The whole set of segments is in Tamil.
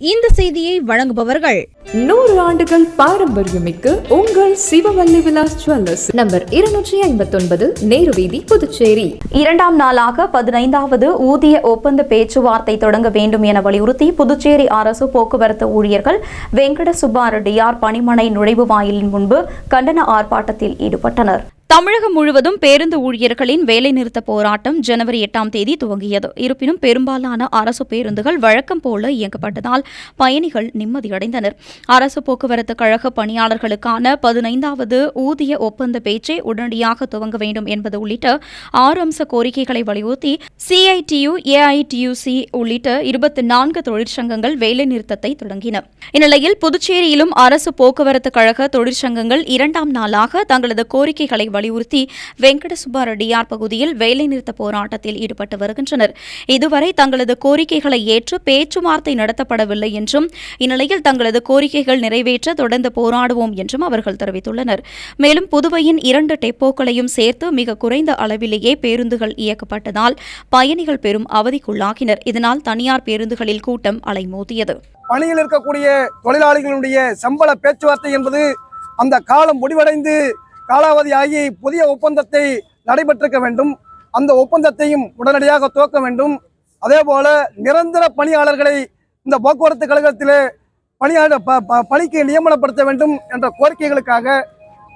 இந்த செய்தியை வழங்குபவர்கள் நூறு ஆண்டுகள் பாரம்பரியமிக்க உங்கள் சிவவல்லி விலாஸ் ஜுவல்லர்ஸ். நம்பர் இருநூற்றி ஐம்பத்தொன்பது நேரு வீதி புதுச்சேரி. இரண்டாம் நாளாக பதினைந்தாவது ஊதிய ஒப்பந்த பேச்சுவார்த்தை தொடங்க வேண்டும் என வலியுறுத்தி புதுச்சேரி அரசு போக்குவரத்து ஊழியர்கள் வெங்கட சுப்பா ரெட்டியார் பணிமனை நுழைவு வாயிலின் முன்பு கண்டன ஆர்ப்பாட்டத்தில் ஈடுபட்டனர். தமிழகம் முழுவதும் பேருந்து ஊழியர்களின் வேலைநிறுத்த போராட்டம் ஜனவரி எட்டாம் தேதி துவங்கியது. இருப்பினும் பெரும்பாலான அரசு பேருந்துகள் வழக்கம் போல இயக்கப்பட்டதால் பயணிகள் நிம்மதியடைந்தனர். அரசு போக்குவரத்து கழக பணியாளர்களுக்கான பதினைந்தாவது ஊதிய ஒப்பந்த பேச்சை உடனடியாக துவங்க வேண்டும் என்பது உள்ளிட்ட ஆறு அம்ச கோரிக்கைகளை வலியுறுத்தி சிஐடியு ஏஐடியுசி உள்ளிட்ட இருபத்தி நான்கு தொழிற்சங்கங்கள் வேலைநிறுத்தத்தை தொடங்கின. இந்நிலையில் புதுச்சேரியிலும் அரசு போக்குவரத்து கழக தொழிற்சங்கங்கள் இரண்டாம் நாளாக தங்களது கோரிக்கைகளை வலியுறுத்தி வெங்கட சுப்பா பகுதியில் வேலைநிறுத்த போராட்டத்தில் ஈடுபட்டு வருகின்றனர். இதுவரை தங்களது கோரிக்கைகளை ஏற்று பேச்சுவார்த்தை நடத்தப்படவில்லை என்றும் இந்நிலையில் தங்களது கோரிக்கைகள் நிறைவேற்ற தொடர்ந்து போராடுவோம் என்றும் அவர்கள் தெரிவித்துள்ளனர். மேலும் புதுவையின் இரண்டு டெப்போக்களையும் சேர்த்து மிக குறைந்த அளவிலேயே பேருந்துகள் இயக்கப்பட்டதால் பயணிகள் பெரும் அவதிக்குள்ளாகினர். இதனால் தனியார் பேருந்துகளில் கூட்டம் அலைமோதியது. பணியில் இருக்கக்கூடிய தொழிலாளிகளுடைய சம்பள பேச்சுவார்த்தை என்பது அந்த காலம் முடிவடைந்து காலாவதியாகி புதிய ஒப்பந்தத்தை நடைபெற்றிருக்க வேண்டும். அந்த ஒப்பந்தத்தையும் உடனடியாக துவக்க வேண்டும். அதே போல நிரந்தர பணியாளர்களை இந்த போக்குவரத்து கழகத்திலே பணியாளர் ப- ப- பணிக்கு நியமனப்படுத்த வேண்டும் என்ற கோரிக்கைகளுக்காக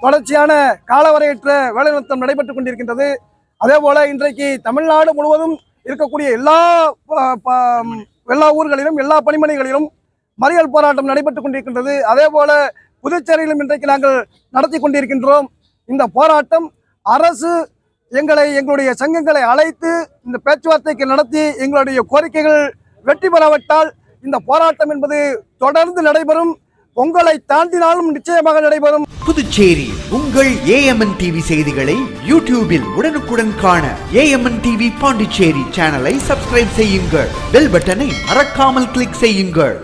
தொடர்ச்சியான காலவரையற்ற வேலைநிறுத்தம் நடைபெற்றுக் கொண்டிருக்கின்றது. அதே போல இன்றைக்கு தமிழ்நாடு முழுவதும் இருக்கக்கூடிய எல்லா ப- எல்லா ஊர்களிலும் எல்லா பணிமனைகளிலும் மறியல் போராட்டம் நடைபெற்றுக் கொண்டிருக்கின்றது. அதே போல புதுச்சேரியிலும் இன்றைக்கு நாங்கள் நடத்தி கொண்டிருக்கின்றோம். இந்த போராட்டம் அரசு எங்களை எங்களுடைய சங்கங்களை அழைத்து இந்த பேச்சுவார்த்தைக்கு நடத்தி எங்களுடைய கோரிக்கைகள் வெற்றி பெறாவிட்டால் இந்த போராட்டம் என்பது தொடர்ந்து நடைபெறும். பொங்கலை தாண்டினாலும் நிச்சயமாக நடைபெறும். புதுச்சேரி உங்கள் ஏஎம்என் டிவி செய்திகளை யூடியூபில் உடனுக்குடன் காண ஏஎம்என் டிவி பாண்டிச்சேரி சேனலை சப்ஸ்கிரைப் செய்யுங்கள். பெல் பட்டனை மறக்காமல் கிளிக் செய்யுங்கள்.